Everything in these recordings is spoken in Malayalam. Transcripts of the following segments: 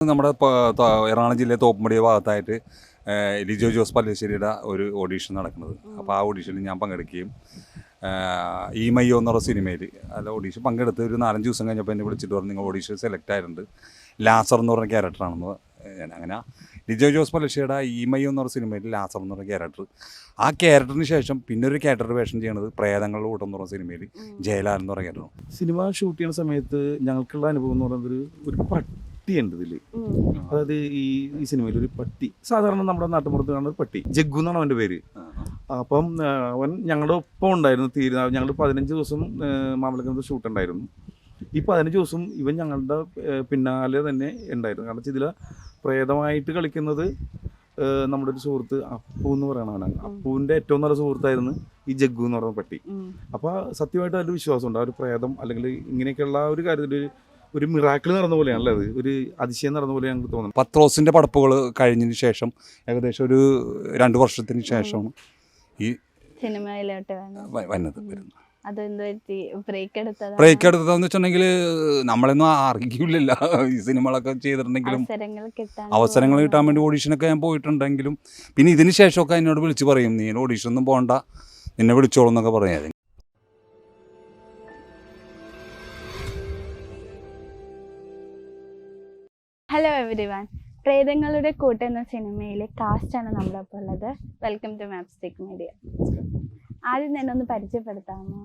നമ്മുടെ എറണാകുളം ജില്ലയിലെ തോപ്പുംപടി ഭാഗത്തായിട്ട് ലിജോ ജോസ് പല്ലേശ്ശേരിയുടെ ഒരു ഓഡീഷൻ നടക്കുന്നത്. അപ്പോൾ ആ ഓഡീഷനിൽ ഞാൻ പങ്കെടുക്കുകയും ഈ മയ്യോ എന്നുള്ള സിനിമയിൽ അല്ല ഓഡീഷൻ പങ്കെടുത്ത് ഒരു നാലഞ്ച് ദിവസം കഴിഞ്ഞപ്പോൾ എന്നെ വിളിച്ചിട്ട് പറഞ്ഞു നിങ്ങൾ ഓഡീഷൻ സെലക്ട് ആയിട്ടുണ്ട്. ലാസർ എന്ന് പറഞ്ഞ ക്യാരക്ടറാണെന്ന് ഞാൻ അങ്ങനെ ലിജോ ജോസ് പല്ലേശ്ശേരിയുടെ ഈ മയ്യോ എന്ന് പറഞ്ഞ സിനിമയിൽ ലാസർ എന്ന് പറഞ്ഞ ക്യാരക്ടർ ആ ക്യാരക്ടറിന് ശേഷം പിന്നെ ഒരു ക്യാരക്ടർ വേഷം ചെയ്യണത് പ്രേതങ്ങളുടെ കൂട്ടം എന്ന് പറഞ്ഞ സിനിമയിൽ ജയലാൽ എന്ന് പറഞ്ഞ ക്യാരക്ടറാണ് സിനിമ ഷൂട്ട് ചെയ്യുന്ന സമയത്ത് ഞങ്ങൾക്കുള്ള അനുഭവം എന്ന് പറയുന്നത് ഒരു- ഒരു പട്ടിയുണ്ട് ഇതിൽ അതായത് ഈ ഈ സിനിമയിൽ ഒരു പട്ടി. സാധാരണ നമ്മുടെ നാട്ടുമ്പുറത്ത് കാണുന്ന ഒരു പട്ടി. ജഗ്ഗു എന്നാണ് അവന്റെ പേര്. അപ്പം അവൻ ഞങ്ങളുടെ ഒപ്പം ഉണ്ടായിരുന്നു തീരുന്ന ഞങ്ങൾ പതിനഞ്ച് ദിവസം മാമലക്കത്ത് ഷൂട്ട് ഉണ്ടായിരുന്നു. ഈ പതിനഞ്ച് ദിവസം ഇവൻ ഞങ്ങളുടെ പിന്നാലെ തന്നെ ഉണ്ടായിരുന്നു. കാരണം വെച്ചാൽ ഇതിൽ പ്രേതമായിട്ട് കളിക്കുന്നത് നമ്മുടെ ഒരു സുഹൃത്ത് അപ്പു എന്ന് പറയണവനാണ് അപ്പുവിന്റെ ഏറ്റവും നല്ല സുഹൃത്തായിരുന്നു ഈ ജഗ്ഗു എന്ന് പറയുന്ന പട്ടി. അപ്പോൾ സത്യമായിട്ട് അതിൽ വിശ്വാസമുണ്ട്. ആ ഒരു പ്രേതം അല്ലെങ്കിൽ ഇങ്ങനെയൊക്കെയുള്ള ആ ഒരു കാര്യത്തിൽ ഒരു മിറാക്കിൾ നടന്ന പോലെയാണല്ലേ അത്? ഒരു അതിശയം നടന്ന പോലെ ഞങ്ങൾക്ക് തോന്നുന്നു പത്രോസിന്റെ പടപ്പുകൾ കഴിഞ്ഞതിന് ശേഷം ഏകദേശം ഒരു രണ്ട് വർഷത്തിന് ശേഷമാണ് ഈ സിനിമയിലോട്ട് വന്നത്. വരുന്നത്. ബ്രേക്ക് എടുത്തത് ബ്രേക്ക് എടുത്തതെന്ന് വെച്ചിട്ടുണ്ടെങ്കിൽ നമ്മളൊന്നും അറിയില്ലല്ല ഈ സിനിമകളൊക്കെ ചെയ്തിട്ടുണ്ടെങ്കിലും അവസരങ്ങൾ കിട്ടാൻ അവസരങ്ങൾ കിട്ടാൻ വേണ്ടി ഓഡീഷനൊക്കെ ഞാൻ പോയിട്ടുണ്ടെങ്കിലും പിന്നെ ഇതിന് ശേഷമൊക്കെ എന്നോട് വിളിച്ച് പറയും നീ ഓഡീഷനൊന്നും പോകണ്ട നിന്നെ വിളിച്ചോളൂ എന്നൊക്കെ പറയാം. ഹലോ എവരി വൺ പ്രേതങ്ങളുടെ കൂട്ട് എന്ന സിനിമയിലെ കാസ്റ്റാണ് നമ്മളൊപ്പം ഉള്ളത്. വെൽക്കം ടു മാപ്സ്റ്റിക് മീഡിയ ആദ്യം തന്നെ ഒന്ന് പരിചയപ്പെടുത്താമോ?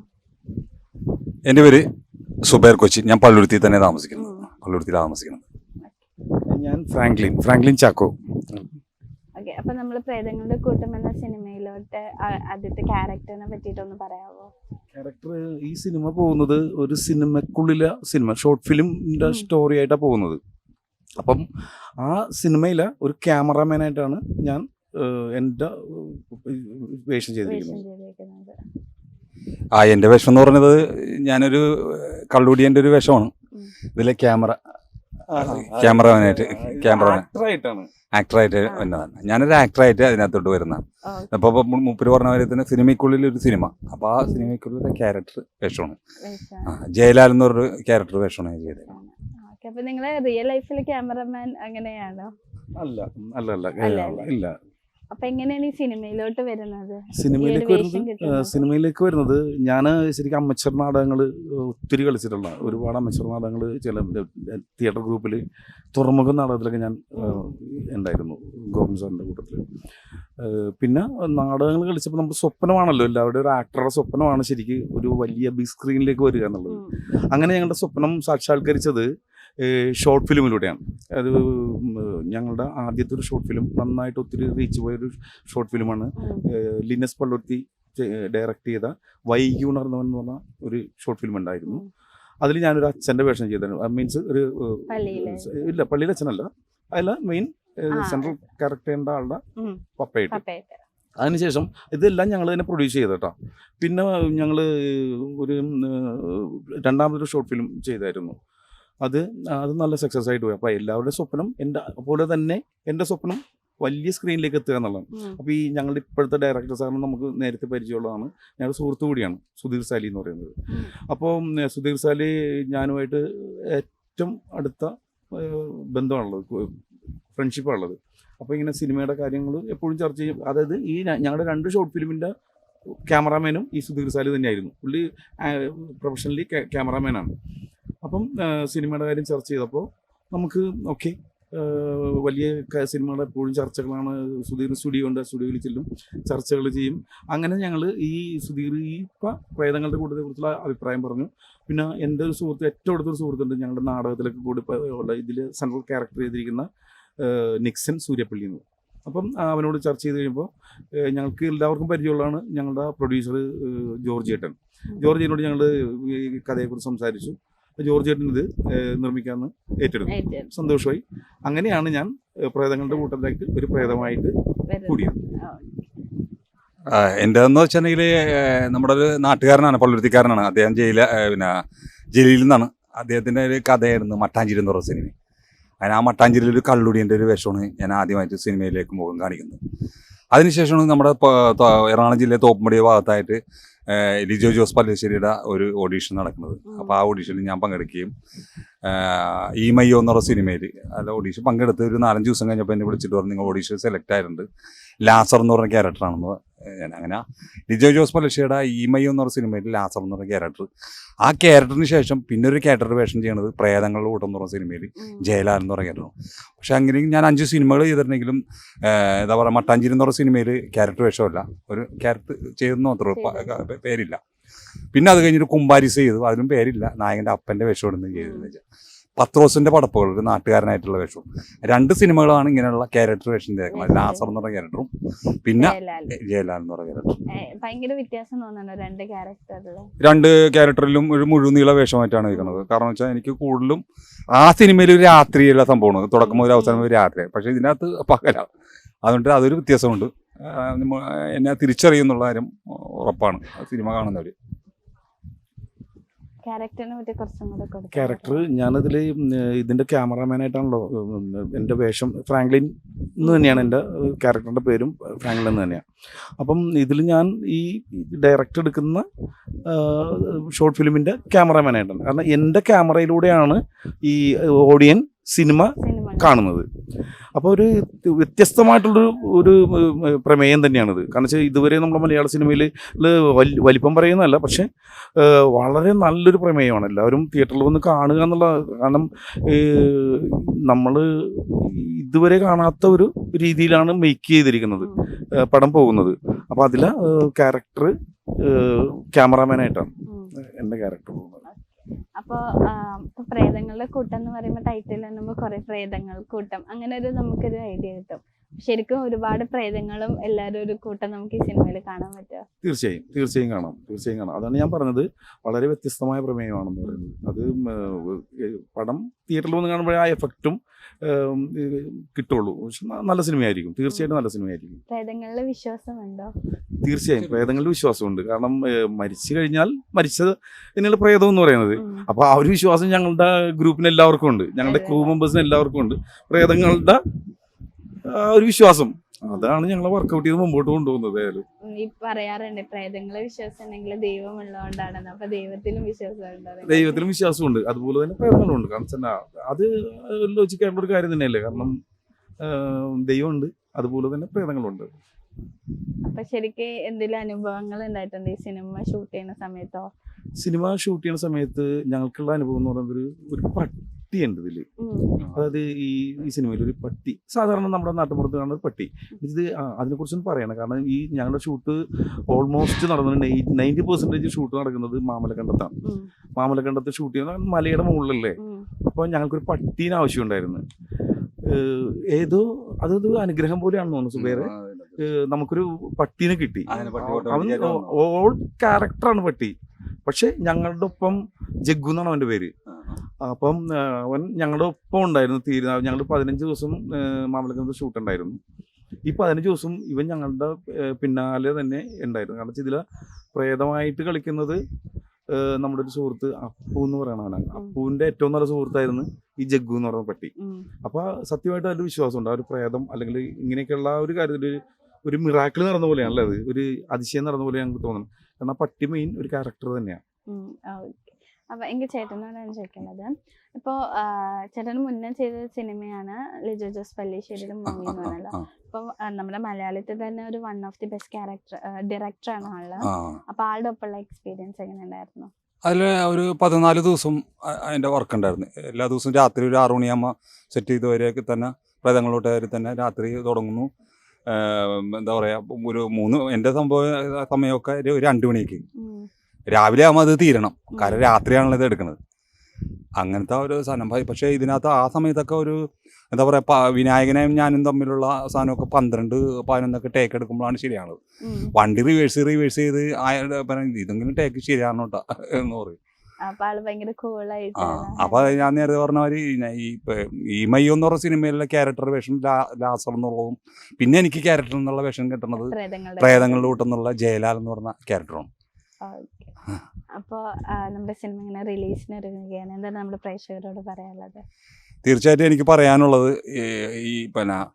എന്റെ പേര് സുബൈർ കൊച്ചി. ഞാൻ പള്ളുരുത്തി തന്നെ താമസിക്കുന്നു. പള്ളുരുത്തി താമസിക്കുന്നു ഞാൻ ഫ്രാങ്ക്ലിൻ. ഫ്രാങ്ക്ലിൻ ചാക്കോ. ഓക്കെ അപ്പൊ നമ്മൾ പ്രേതങ്ങളുടെ കൂട്ടം എന്ന സിനിമയിലോട്ട് ആദ്യത്തെ ക്യാരക്ടറിനെ പറ്റിയിട്ടൊന്ന് പറയാമോ ക്യാരക്ടർ ഈ സിനിമ പോകുന്നത് ഒരു സിനിമക്കുള്ളിലെ സിനിമ. ഷോർട്ട് ഫിലിമിന്റെ സ്റ്റോറി ആയിട്ടാണ് പോകുന്നത്. അപ്പം ആ സിനിമയിലെ ഒരു ക്യാമറാമാനായിട്ടാണ് ഞാൻ എന്റെ വേഷം ചെയ്തിരിക്കുന്നത്. ആ എന്റെ വേഷം എന്ന് പറഞ്ഞത് ഞാനൊരു കള്ളുടിയന്റെ ഒരു വേഷമാണ്. ഇതിലെ ക്യാമറ ക്യാമറമാനായിട്ട് ക്യാമറമാൻ. ആക്ടറായിട്ട്. വന്നതാണ്. ഞാനൊരു ആക്ടറായിട്ട് അതിനകത്തോട്ട് വരുന്നതാണ്. അപ്പൊ അപ്പോൾ മുപ്പര് പറഞ്ഞ പോലെ തന്നെ സിനിമയ്ക്കുള്ളിൽ ഒരു സിനിമ. അപ്പോൾ ആ സിനിമയ്ക്കുള്ളിൽ ക്യാരക്ടർ വേഷമാണ്. ജയലാൽ എന്നൊരു ക്യാരക്ടർ വേഷമാണ് ഞാൻ ചെയ്തത്. അപ്പൊ നിങ്ങൾ റിയൽ ലൈഫിൽ ക്യാമറമാൻ അങ്ങനെയാണോ? അല്ല അല്ല അല്ല ഇല്ല. അപ്പൊ എങ്ങനെയാണ് ഈ സിനിമയിലോട്ട് വരുന്നത്? സിനിമയിലേക്ക് വരുന്നത് സിനിമയിലേക്ക് വരുന്നത് ഞാൻ ശരിക്കും അമ്മച്ചർ നാടകങ്ങൾ ഒത്തിരി കളിച്ചിട്ടുള്ള ഒരുപാട് അമ്മച്ചർ നാടകങ്ങൾ ചില തിയേറ്റർ ഗ്രൂപ്പിൽ തുറമുഖ നാടകത്തിലൊക്കെ ഞാൻ ഉണ്ടായിരുന്നു ഗോപൻ സാറിന്റെ കൂട്ടത്തിൽ പിന്നെ നാടകങ്ങൾ കളിച്ചപ്പോൾ നമുക്ക് സ്വപ്നമാണല്ലോ എല്ലാവരുടെ ഒരു ആക്ടറുടെ സ്വപ്നമാണ് ശരിക്കും ഒരു വലിയ ബിഗ് സ്ക്രീനിലേക്ക് വരിക എന്നുള്ളത്. അങ്ങനെ ഞങ്ങളുടെ സ്വപ്നം സാക്ഷാത്കരിച്ചത് ഷോർട്ട് ഫിലിമിലൂടെയാണ് അത് ഞങ്ങളുടെ ആദ്യത്തെ ഒരു ഷോർട്ട് ഫിലിം നന്നായിട്ട് ഒത്തിരി റീച്ച് പോയൊരു ഷോർട്ട് ഫിലിമാണ് ലിനസ് പള്ളുരുത്തി ഡയറക്റ്റ് ചെയ്ത വൈകി ഉണർന്നവൻ എന്ന് പറഞ്ഞ ഒരു ഷോർട്ട് ഫിലിം ഉണ്ടായിരുന്നു. അതിൽ ഞാനൊരു അച്ഛന്റെ വേഷം ചെയ്തിരുന്നു. മീൻസ് ഒരു ഇല്ല പള്ളിയിലെ അച്ഛനല്ല. അതിൽ മെയിൻ സെൻട്രൽ സെൻട്രൽ ക്യാരക്ടറിന്റെ ആളുടെ പപ്പയിട്ട് അതിനുശേഷം ഇതെല്ലാം ഞങ്ങൾ തന്നെ പ്രൊഡ്യൂസ് ചെയ്ത് കേട്ടോ പിന്നെ ഞങ്ങൾ ഒരു രണ്ടാമതൊരു ഷോർട്ട് ഫിലിം ചെയ്തായിരുന്നു. അത് അത് നല്ല സക്സസ് ആയിട്ട് പോയി. അപ്പോൾ എല്ലാവരുടെയും സ്വപ്നം എന്റെ പോലെ തന്നെ എന്റെ സ്വപ്നം വലിയ സ്ക്രീനിലേക്ക് എത്തുക എന്നുള്ളതാണ്. അപ്പൊ അപ്പോൾ ഈ ഞങ്ങളുടെ ഇപ്പോഴത്തെ ഡയറക്ടർ സാറിന് നമുക്ക് നേരത്തെ പരിചയമുള്ളതാണ്. ഞങ്ങളുടെ സുഹൃത്തു കൂടിയാണ് സുധീർ സാലി എന്ന് പറയുന്നത്. അപ്പോൾ സുധീർ സാലി ഞാനുമായിട്ട് ഏറ്റവും അടുത്ത ബന്ധമാണുള്ളത് ഫ്രണ്ട്ഷിപ്പാണുള്ളത് അപ്പോൾ ഇങ്ങനെ സിനിമയുടെ കാര്യങ്ങൾ എപ്പോഴും ചർച്ച ചെയ്യും. അതായത് ഈ ഞങ്ങളുടെ രണ്ട് ഷോർട്ട് ഫിലിമിന്റെ ക്യാമറാമാനും ഈ സുധീർ സാലി തന്നെയായിരുന്നു. പുള്ളി പ്രൊഫഷണലി ക്യാമറാമാനാണ് അപ്പം സിനിമയുടെ കാര്യം ചർച്ച ചെയ്തപ്പോൾ നമുക്ക് ഓക്കെ വലിയ സിനിമകളെ എപ്പോഴും ചർച്ചകളാണ്. സുധീർ സ്റ്റുഡിയോ ഉണ്ട് സ്റ്റുഡിയോയിൽ ചെല്ലും ചർച്ചകൾ ചെയ്യും. അങ്ങനെ ഞങ്ങൾ ഈ സുധീർ ഈ പ്രേതങ്ങളുടെ കൂട്ടത്തെ കുറിച്ചുള്ള അഭിപ്രായം പറഞ്ഞു. പിന്നെ എന്റെ ഒരു സുഹൃത്ത് ഏറ്റവും അടുത്തൊരു സുഹൃത്തുണ്ട് ഞങ്ങളുടെ നാടകത്തിലൊക്കെ കൂടി ഉള്ള ഇതിൽ സെൻട്രൽ ക്യാരക്ടർ ചെയ്തിരിക്കുന്ന നിക്സൻ സൂര്യപ്പള്ളി എന്ന് അപ്പം അവനോട് ചർച്ച ചെയ്ത് കഴിയുമ്പോൾ ഞങ്ങൾക്ക് എല്ലാവർക്കും പരിചയമുള്ളതാണ് ഞങ്ങളുടെ പ്രൊഡ്യൂസർ ജോർജ് ഏട്ടൻ. ജോർജ് ഏട്ടനോട് ഞങ്ങൾ ഈ കഥയെക്കുറിച്ച് സംസാരിച്ചു. ജോർജ് ഏട്ടൻ ഇത് നിർമ്മിക്കാമെന്ന് ഏറ്റെടുത്തു. സന്തോഷമായി. അങ്ങനെയാണ് ഞാൻ പ്രേതങ്ങളുടെ കൂട്ടത്തിലേക്ക് ഒരു പ്രേതമായിട്ട്. കൂടിയത്. ഓ, എന്റെ എന്ന് വെച്ചിട്ടുണ്ടെങ്കിൽ നമ്മുടെ ഒരു നാട്ടുകാരനാണ് പള്ളുരുത്തിക്കാരനാണ്. അദ്ദേഹം ജയില പിന്നെ ജയിലിൽ നിന്നാണ്. അദ്ദേഹത്തിന്റെ ഒരു കഥയായിരുന്നു മട്ടാഞ്ചേരി എന്ന് പറഞ്ഞ സിനിമ. അതിന് ആ മട്ടാഞ്ചേരിയിൽ ഒരു കള്ളുടിയന്റെ ഒരു വേഷമാണ് ഞാൻ ആദ്യമായിട്ട് സിനിമയിലേക്ക് മുഖം കാണിക്കുന്നത്. അതിനുശേഷമാണ് നമ്മുടെ എറണാകുളം ജില്ലയിലെ തോപ്പുംപടി ഭാഗത്തായിട്ട് ലിജോ ജോസ് പല്ലേശ്ശേരിയുടെ ഒരു ഓഡീഷൻ നടക്കുന്നത്. അപ്പം അപ്പോൾ ആ ഓഡീഷനിൽ ഞാൻ പങ്കെടുക്കുകയും ഈ മയ്യോ എന്ന് പറഞ്ഞ സിനിമയിൽ അല്ല ഓഡീഷൻ പങ്കെടുത്ത് ഒരു നാലഞ്ച് ദിവസം കഴിഞ്ഞപ്പോൾ എന്നെ വിളിച്ചിട്ട് പറഞ്ഞു നിങ്ങൾ ഓഡീഷൻ സെലക്ട് ആയിട്ടുണ്ട്. ലാസർ എന്ന് പറഞ്ഞ ക്യാരക്ടറാണെന്ന് ഞാൻ അങ്ങനെ ലിജോ ജോസ് പല്ലശ്ശേരിയുടെ ഈ മയ്യോ എന്ന് പറഞ്ഞ സിനിമയിൽ ലാസർ എന്ന് പറഞ്ഞ ക്യാരക്ടർ ആ ക്യാരക്ടറിന് ശേഷം പിന്നെ ഒരു ക്യാരക്ടർ വേഷം ചെയ്യണത് പ്രേതങ്ങളുടെ കൂട്ടം എന്ന് പറഞ്ഞ സിനിമയിൽ. ജയലാൽ എന്ന് പറഞ്ഞ ക്യാരക്ടറാണ് പക്ഷെ അങ്ങനെയും ഞാൻ അഞ്ച് സിനിമകൾ ചെയ്തിട്ടുണ്ടെങ്കിലും എന്താ പറയുക മട്ടാഞ്ചേരി എന്ന് പറഞ്ഞ സിനിമയിൽ ക്യാരക്ടർ വേഷമല്ല. ഒരു ക്യാരക്ടർ ചെയ്തെന്ന് മാത്രമേ പേരില്ല. പിന്നെ അത് കഴിഞ്ഞിട്ട് കുമ്പാരിസ് ചെയ്തു. അതിനും പേരില്ല. നായകന്റെ അപ്പന്റെ വേഷം ഇടുന്നത് ചെയ്തതെന്ന് വെച്ചാൽ പത്രോസിന്റെ പടപ്പുകൾ ഒരു നാട്ടുകാരനായിട്ടുള്ള വേഷവും രണ്ട് സിനിമകളാണ് ഇങ്ങനെയുള്ള ക്യാരക്ടർ വേഷം ചെയ്തേക്കുന്നത്. ലാസർ എന്ന് പറഞ്ഞ ക്യാരക്ടറും പിന്നെ ജയലാൽ. എന്ന് പറഞ്ഞ ക്യാരക്ടർ ഭയങ്കര വ്യത്യാസം തോന്നുന്നുണ്ടോ രണ്ട് ക്യാരക്ടറിൽ രണ്ട് ക്യാരക്ടറിലും ഒരു മുഴുനീള വേഷമായിട്ടാണ് നിൽക്കുന്നത്. കാരണം വെച്ചാൽ എനിക്ക് കൂടുതലും ആ സിനിമയിൽ ഒരു രാത്രിയുള്ള സംഭവമാണ് തുടക്കം മുതൽ അവസാനം ഒരു രാത്രി. പക്ഷേ ഇതിനകത്ത് പകലാണ് അതുകൊണ്ട് അതൊരു വ്യത്യാസമുണ്ട്. എന്നെ തിരിച്ചറിയുന്നുള്ള കാര്യം ഉറപ്പാണ്. സിനിമ കാണുന്നവർ ക്യാരക്ടറിനെ പറ്റി കുറച്ചും കൂടെ കൊടുക്കാം. ക്യാരക്ടർ ഞാനതിൽ ഇതിന്റെ ക്യാമറാമാനായിട്ടാണല്ലോ ആയിട്ടാണല്ലോ എന്റെ വേഷം ഫ്രാങ്ക്ലിൻ എന്ന് തന്നെയാണ് എന്റെ ക്യാരക്ടറിന്റെ പേരും ഫ്രാങ്ക്ലിൻ എന്ന് തന്നെയാണ് അപ്പം ഇതിൽ ഞാൻ ഈ ഡയറക്റ്റ് എടുക്കുന്ന ഷോർട്ട് ഫിലിമിന്റെ ക്യാമറാമാനായിട്ടാണ് കാരണം എന്റെ ക്യാമറയിലൂടെയാണ് ഈ ഓഡിയൻ സിനിമ കാണുന്നത്. അപ്പോൾ ഒരു വ്യത്യസ്തമായിട്ടുള്ളൊരു ഒരു പ്രമേയം തന്നെയാണിത് കാരണം വെച്ചാൽ ഇതുവരെ നമ്മുടെ മലയാള സിനിമയിൽ വലിപ്പം പറയുന്നതല്ല പക്ഷേ വളരെ നല്ലൊരു പ്രമേയമാണ് എല്ലാവരും തിയേറ്ററിൽ വന്ന് കാണുക എന്നുള്ള കാരണം നമ്മൾ ഇതുവരെ കാണാത്ത ഒരു രീതിയിലാണ് മേക്ക് ചെയ്തിരിക്കുന്നത്. പടം പോകുന്നത് അപ്പോൾ അതിലെ ക്യാരക്ടർ ക്യാമറാമാനായിട്ടാണ്. എന്റെ ക്യാരക്ടർ പോകുന്നത് അപ്പൊ ആ, ഇപ്പൊ പ്രേതങ്ങളുടെ കൂട്ടം എന്ന് പറയുമ്പോൾ ടൈറ്റിൽ നമ്മൾ കുറെ പ്രേതങ്ങൾ കൂട്ടം. അങ്ങനെ ഒരു നമുക്കൊരു ഐഡിയ കിട്ടും. ശരിക്കും ഒരുപാട് പ്രേതങ്ങളും എല്ലാവരും ഒരു കൂട്ടം നമുക്ക് ഈ സിനിമയിൽ കാണാൻ പറ്റുക തീർച്ചയായും തീർച്ചയായും കാണാം തീർച്ചയായും കാണാം. അതാണ് ഞാൻ പറഞ്ഞത്. വളരെ വ്യത്യസ്തമായ പ്രമേയമാണെന്ന് പറയുന്നത്. അത് പടം തിയേറ്ററിൽ വന്ന് കാണുമ്പോൾ ആ എഫക്റ്റും കിട്ടുള്ളൂ. പക്ഷെ നല്ല സിനിമയായിരിക്കും. തീർച്ചയായിട്ടും നല്ല സിനിമയായിരിക്കും. പ്രേതങ്ങളിൽ വിശ്വാസമുണ്ടോ? തീർച്ചയായും പ്രേതങ്ങളിൽ വിശ്വാസമുണ്ട്. കാരണം മരിച്ചു കഴിഞ്ഞാൽ മരിച്ചത് എന്നുള്ള പ്രേതം എന്ന് പറയുന്നത്. അപ്പൊ ആ ഒരു വിശ്വാസം ഞങ്ങളുടെ ഗ്രൂപ്പിന് എല്ലാവർക്കും ഉണ്ട്. ഞങ്ങളുടെ ക്രൂ മെമ്പേഴ്സിന് എല്ലാവർക്കും ഉണ്ട്. പ്രേതങ്ങളുടെ ഒരു വിശ്വാസം. അതാണ് ഞങ്ങളെ വർക്ക്ഔട്ട് ചെയ്ത് മുമ്പോട്ട് കൊണ്ടുപോകുന്നത് ഏതായാലും. ഈ പറയാറുണ്ട് പ്രേതങ്ങളെ വിശ്വാസം ഉണ്ടെങ്കിൽ ദൈവം ഉള്ളതുകൊണ്ടാണെന്ന്. അപ്പൊ ദൈവത്തിലും വിശ്വാസം ദൈവത്തിലും വിശ്വാസമുണ്ട്. അതുപോലെ തന്നെ പ്രേതങ്ങളുണ്ട്. കാരണം അത് ലോചിക്കാനുള്ള ഒരു കാര്യം തന്നെയല്ലേ? കാരണം ദൈവമുണ്ട്. അതുപോലെ തന്നെ പ്രേതങ്ങളുണ്ട്. അപ്പൊ ശരിക്കും എന്തെങ്കിലും അനുഭവങ്ങൾ ഉണ്ടായിട്ടുണ്ട് ഈ സിനിമ ഷൂട്ട് ചെയ്യുന്ന സമയത്തോ? സിനിമ ഷൂട്ട് ചെയ്യുന്ന സമയത്ത് ഞങ്ങൾക്കുള്ള അനുഭവം എന്ന് പറയുന്നത് ഒരു ഒരു പട്ടി ഉണ്ട് ഇതിൽ അതായത് ഈ ഈ സിനിമയിൽ ഒരു പട്ടി. സാധാരണ നമ്മുടെ നാട്ടുമ്പുറത്ത് കാണുന്ന ഒരു പട്ടി ഇത് അതിനെ അതിനെക്കുറിച്ചൊന്നും പറയണം. കാരണം ഈ ഞങ്ങളുടെ ഷൂട്ട് ഓൾമോസ്റ്റ് നടന്നത് നയന്റി പെർസെന്റേജ് ഷൂട്ട് നടക്കുന്നത് മാമലക്കണ്ടത്താണ്. മാമലക്കണ്ടത്ത് ഷൂട്ട് ചെയ്യുന്നത് മലയുടെ മുകളിലല്ലേ? അപ്പൊ അപ്പോൾ ഞങ്ങൾക്കൊരു പട്ടീനെ ആവശ്യമുണ്ടായിരുന്നു. ഏതോ അതൊരു അനുഗ്രഹം പോലെയാണെന്ന് തോന്നുന്നു സുബേറെ. നമുക്കൊരു പട്ടീനെ കിട്ടി. അവൻ ഓൾ ക്യാരക്ടറാണ് പട്ടി. പക്ഷെ ഞങ്ങളുടെ ഒപ്പം ജഗ്ഗു എന്നാണ് അവന്റെ പേര്. അപ്പം അവൻ ഞങ്ങളുടെ ഒപ്പം ഉണ്ടായിരുന്നു തീരുന്ന ഞങ്ങൾ പതിനഞ്ച് ദിവസം മാമലക്കത്ത് ഷൂട്ട് ഉണ്ടായിരുന്നു. ഈ പതിനഞ്ച് ദിവസം ഇവൻ ഞങ്ങളുടെ പിന്നാലെ തന്നെ ഉണ്ടായിരുന്നു. കാരണം ഇതിൽ ഇതിലെ പ്രേതമായിട്ട് കളിക്കുന്നത് നമ്മുടെ ഒരു സുഹൃത്ത് അപ്പു എന്ന് പറയണവനാണ് അപ്പുവിന്റെ ഏറ്റവും നല്ല സുഹൃത്തായിരുന്നു ഈ ജഗ്ഗു എന്ന് പറയുന്ന പട്ടി. അപ്പൊ സത്യമായിട്ട് അതിൽ വിശ്വാസമുണ്ട്. ആ ഒരു പ്രേതം അല്ലെങ്കിൽ ഇങ്ങനെയൊക്കെയുള്ള ഒരു കാര്യത്തിൽ ഒരു മിറാക്കിൾ നടന്ന പോലെയാണല്ലേ അത്? ഒരു അതിശയം നടന്ന പോലെ ഞങ്ങൾക്ക് തോന്നുന്നു കാരണം പട്ടി മെയിൻ ഒരു ക്യാരക്ടർ തന്നെയാണ് ഉം. ആ, okay. അപ്പൊ എനിക്ക് ചേട്ടനോടാണ് ചോദിക്കുന്നത് ഇപ്പോ ആ, ചേട്ടന് മുന്നേ ചെയ്ത സിനിമയാണ് ലിജോ ജോസ് പല്ലിശ്ശേരിയുടെ മൂവി എന്ന് പറഞ്ഞല്ലോ. ആ, അപ്പൊ നമ്മുടെ മലയാളത്തിൽ തന്നെ ഒരു one of the best character ഡയറക്ടറാണ് ആൾ. അപ്പോൾ അപ്പൊ ആളുടെ ഒപ്പമുള്ള എക്സ്പീരിയൻസ് എങ്ങനെ ഉണ്ടായിരുന്നു അതിൽ ഒരു പതിനാല് ദിവസം അതിന്റെ വർക്ക് ഉണ്ടായിരുന്നു. എല്ലാ ദിവസവും രാത്രി ഒരു ആറു മണിയാകുമ്പോൾ സെറ്റ് ചെയ്തവരെയൊക്കെ തന്നെ പ്രേതങ്ങളോട്ട് കയറി തന്നെ രാത്രി തുടങ്ങുന്നു. എന്താ പറയുക ഒരു മൂന്ന് എന്റെ സംഭവ സമയമൊക്കെ ഒരു രണ്ട് മണിക്ക് ഉം. രാവിലെ ആകുമ്പോൾ അത് തീരണം. കാരണം രാത്രിയാണല്ലോ ഇത് എടുക്കുന്നത്. അങ്ങനത്തെ ഒരു സാധനം. പക്ഷേ ഇതിനകത്ത് ആ സമയത്തൊക്കെ ഒരു എന്താ പറയുക വിനായകനെയും ഞാനും തമ്മിലുള്ള സാധനമൊക്കെ പന്ത്രണ്ട് പതിനൊന്നൊക്കെ ടേക്ക് എടുക്കുമ്പോഴാണ് ശരിയാണത്. വണ്ടി റിവേഴ്സ് റിവേഴ്സ് ചെയ്ത് ഇതെങ്കിലും ടേക്ക് ശരിയാണ് കേട്ടോ എന്ന് പറയും. അപ്പൊ ഞാൻ നേരത്തെ പറഞ്ഞ മാതിരി ഈ മയ്യോ എന്ന് പറഞ്ഞ സിനിമയിലെ ക്യാരക്ടർ വേഷം ലാസർ എന്നുള്ളതും പിന്നെ എനിക്ക് ക്യാരക്ടർ എന്നുള്ള വേഷം കിട്ടുന്നത് പ്രേതങ്ങളുടെ പ്രേതങ്ങളുടെ കൂട്ടെന്നുള്ള ജയലാൽ എന്ന് പറഞ്ഞ ക്യാരക്ടറാണ് ഓക്കെ അപ്പോ നമ്മുടെ സിനിമ ഇങ്ങനെ റിലീസിന് ഒരുങ്ങുകയാണ്. എന്താണ് നമ്മുടെ പ്രേക്ഷകരോട് പറയാനുള്ളത്? തീർച്ചയായിട്ടും എനിക്ക് പറയാനുള്ളത് ഈ- ഈ പിന്നെ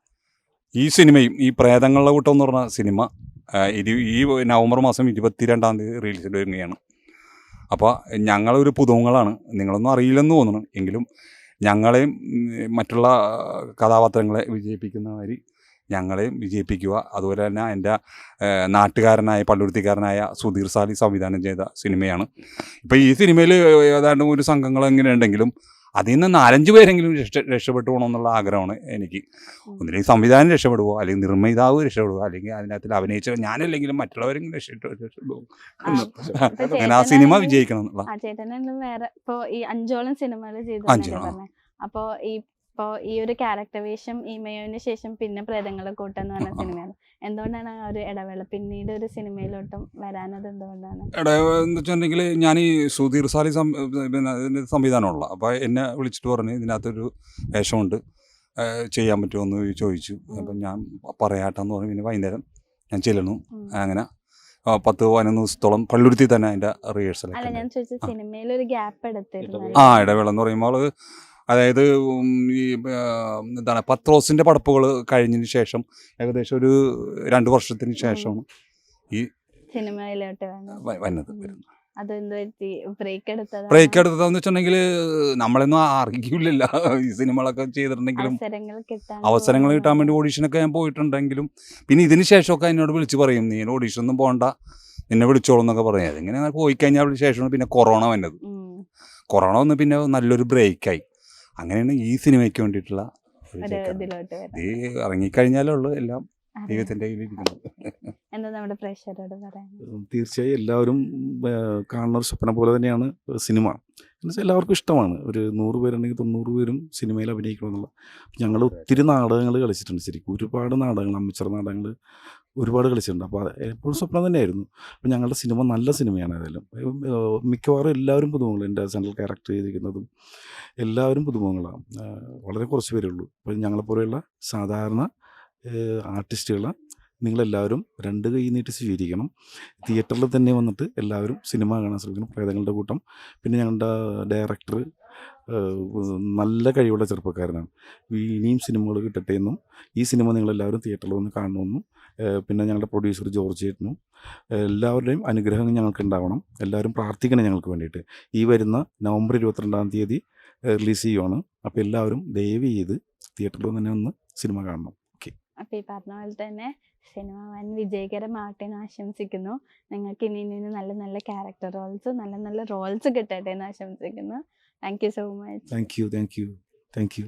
ഈ സിനിമയും ഈ പ്രേതങ്ങളുടെ കൂട്ടം എന്ന് പറഞ്ഞ സിനിമ ഇരു ഈ നവംബർ മാസം ഇരുപത്തിരണ്ടാം തീയതി റിലീസ് വരികയാണ് അപ്പോൾ ഞങ്ങളൊരു പുതുമുങ്ങളാണ് നിങ്ങളൊന്നും അറിയില്ലെന്ന് തോന്നുന്നു. എങ്കിലും ഞങ്ങളെയും മറ്റുള്ള കഥാപാത്രങ്ങളെ വിജയിപ്പിക്കുന്ന മാതിരി ഞങ്ങളെയും വിജയിപ്പിക്കുക. അതുപോലെ തന്നെ എന്റെ നാട്ടുകാരനായ പള്ളുരുത്തിക്കാരനായ സുധീർ സാലി സംവിധാനം ചെയ്ത സിനിമയാണ്. ഇപ്പോൾ ഈ സിനിമയിൽ ഏതാണ്ട് ഒരു സംഘങ്ങൾ എങ്ങനെ ഉണ്ടെങ്കിലും അതിൽ നിന്ന് നാലഞ്ച് പേരെങ്കിലും രക്ഷ രക്ഷപ്പെട്ടു പോകണമെന്നുള്ള ആഗ്രഹമാണ് എനിക്ക്. ഒന്നില്ലെങ്കിൽ സംവിധാനം രക്ഷപ്പെടുവോ? അല്ലെങ്കിൽ നിർമ്മിതാവ് രക്ഷപ്പെടുവോ? അല്ലെങ്കിൽ അതിനകത്തിൽ അഭിനയിച്ച ഞാനല്ലെങ്കിലും മറ്റുള്ളവരെങ്കിലും രക്ഷപ്പെട്ടു രക്ഷപ്പെടുവോ? അങ്ങനെ ആ സിനിമ വിജയിക്കണം എന്നുള്ള. വേറെ ഈ അഞ്ചോളം സിനിമകൾ ചെയ്തു അഞ്ച്, അപ്പോ ഈ ഇപ്പോ ഈ ഒരു ക്യാരക്ടർ വേഷം ഈ മയോന് ശേഷം പിന്നെ പ്രേതങ്ങളെ കൂട്ടം എന്ന് പറഞ്ഞ. സിനിമയാണ്. എന്തുകൊണ്ടാണ് ആ ഒരു ഇടവേള? പിന്നീട് ഒരു സിനിമയിലോട്ടും വരാനത് എന്തുകൊണ്ടാണ്? എന്ന് വെച്ചിട്ടുണ്ടെങ്കിൽ ഞാൻ ഈ സുധീർ സാലി പിന്നെ സംവിധാനമുള്ള അപ്പോൾ എന്നെ വിളിച്ചിട്ട് പറഞ്ഞു ഇതിനകത്തൊരു വേഷമുണ്ട് ചെയ്യാൻ പറ്റുമെന്ന് ചോദിച്ചു. അപ്പം ഞാൻ പറയാട്ടെന്ന് പറഞ്ഞു. പിന്നെ വൈകുന്നേരം ഞാൻ ചെല്ലണു അങ്ങനെ പത്ത് പതിനൊന്ന് ദിവസത്തോളം പള്ളുരുത്തി തന്നെ അതിന്റെ റിഹേഴ്സൽ ആ ഇടവേള എന്ന് പറയുമ്പോൾ അതായത് ഈ എന്താണ് പത്രോസിന്റെ പടപ്പുകൾ കഴിഞ്ഞതിന് ശേഷം ഏകദേശം ഒരു രണ്ട് വർഷത്തിന് ശേഷമാണ് ഈ സിനിമയിലോട്ട് വന്നത്. വരുന്നത്. ബ്രേക്ക് എടുത്തത് ബ്രേക്ക് എടുത്തതെന്ന് വെച്ചിട്ടുണ്ടെങ്കിൽ നമ്മളൊന്നും അറിയില്ല ഈ സിനിമകളൊക്കെ ചെയ്തിട്ടുണ്ടെങ്കിലും അവസരങ്ങൾ കിട്ടാൻ അവസരങ്ങൾ കിട്ടാൻ വേണ്ടി ഓഡീഷനൊക്കെ ഞാൻ പോയിട്ടുണ്ടെങ്കിലും പിന്നെ ഇതിന് ശേഷമൊക്കെ എന്നോട് വിളിച്ച് പറയും നീ ഓഡീഷൻ ഒന്നും പോകണ്ട നിന്നെ വിളിച്ചോളൂ എന്നൊക്കെ പറയും. അതിങ്ങനെ പോയി കഴിഞ്ഞാൽ ശേഷമാണ് പിന്നെ കൊറോണ വന്നത്. കൊറോണ വന്ന് പിന്നെ നല്ലൊരു ബ്രേക്കായി അങ്ങനെയാണ് ഈ സിനിമയ്ക്ക് വേണ്ടിയിട്ടുള്ള. ഇതിലോട്ട് ഇറങ്ങിക്കഴിഞ്ഞാലേ ഉള്ളൂ എല്ലാം ദൈവത്തിന്റെ എന്താ നമ്മുടെ പ്രേക്ഷകരോട് പറയാൻ തീർച്ചയായും എല്ലാവരും കാണുന്ന ഒരു സ്വപ്നം പോലെ തന്നെയാണ് സിനിമ. എന്നുവെച്ചാൽ എല്ലാവർക്കും ഇഷ്ടമാണ്. ഒരു നൂറ് പേരുണ്ടെങ്കിൽ തൊണ്ണൂറ് പേരും സിനിമയിൽ അഭിനയിക്കണമെന്നുള്ള. ഞങ്ങൾ ഒത്തിരി നാടകങ്ങൾ കളിച്ചിട്ടുണ്ട്. ശരിക്കും ഒരുപാട് നാടകങ്ങൾ അമ്മച്ചർ നാടകങ്ങൾ ഒരുപാട് കളിച്ചിട്ടുണ്ട്. അപ്പോൾ എപ്പോഴും സ്വപ്നം തന്നെയായിരുന്നു. അപ്പോൾ ഞങ്ങളുടെ സിനിമ നല്ല സിനിമയാണ് ഏതായാലും. മിക്കവാറും എല്ലാവരും പുതുമുഖങ്ങൾ എന്റെ സെൻട്രൽ ക്യാരക്ടർ ചെയ്തിരിക്കുന്നതും എല്ലാവരും പുതുമുഖങ്ങളാണ്. വളരെ കുറച്ച് പേരേ ഉള്ളൂ. അപ്പോൾ ഞങ്ങളെപ്പോലെയുള്ള സാധാരണ ആർട്ടിസ്റ്റുകളെ നിങ്ങളെല്ലാവരും രണ്ട് കൈ നീട്ടി സ്വീകരിക്കണം. തിയേറ്ററിൽ തന്നെ വന്നിട്ട് എല്ലാവരും സിനിമ കാണാൻ ശ്രമിക്കണം. പ്രേതങ്ങളുടെ കൂട്ടം. പിന്നെ ഞങ്ങളുടെ ഡയറക്ടർ നല്ല കഴിവുള്ള ചെറുപ്പക്കാരനാണ്. ഇനിയും സിനിമകൾ കിട്ടട്ടെ എന്നും ഈ സിനിമ നിങ്ങളെല്ലാവരും തിയേറ്ററിൽ വന്ന് കാണണമെന്നും പിന്നെ ഞങ്ങളുടെ പ്രൊഡ്യൂസർ ജോർജ് ചേട്ടനും എല്ലാവരുടെയും അനുഗ്രഹം ഞങ്ങൾക്ക് ഉണ്ടാവണം. എല്ലാവരും പ്രാർത്ഥിക്കണം ഞങ്ങൾക്ക് വേണ്ടിയിട്ട്. ഈ വരുന്ന നവംബർ ഇരുപത്തിരണ്ടാം തീയതി റിലീസ് ചെയ്യുവാണ്. അപ്പോൾ എല്ലാവരും ദയവ് ചെയ്ത് തിയേറ്ററിൽ തന്നെ ഒന്ന് സിനിമ കാണണം. ഓക്കെ അപ്പോൾ ഈ പറഞ്ഞ പോലെ തന്നെ സിനിമ വൻ വിജയകരമാകട്ടെ എന്ന് ആശംസിക്കുന്നു. നിങ്ങൾക്ക് ഇനി ഇനി നല്ല നല്ല ക്യാരക്ടർ റോൾസ് നല്ല നല്ല റോൾസ് കിട്ടട്ടെ എന്ന് ആശംസിക്കുന്നു. Thank you so much thank you thank you thank you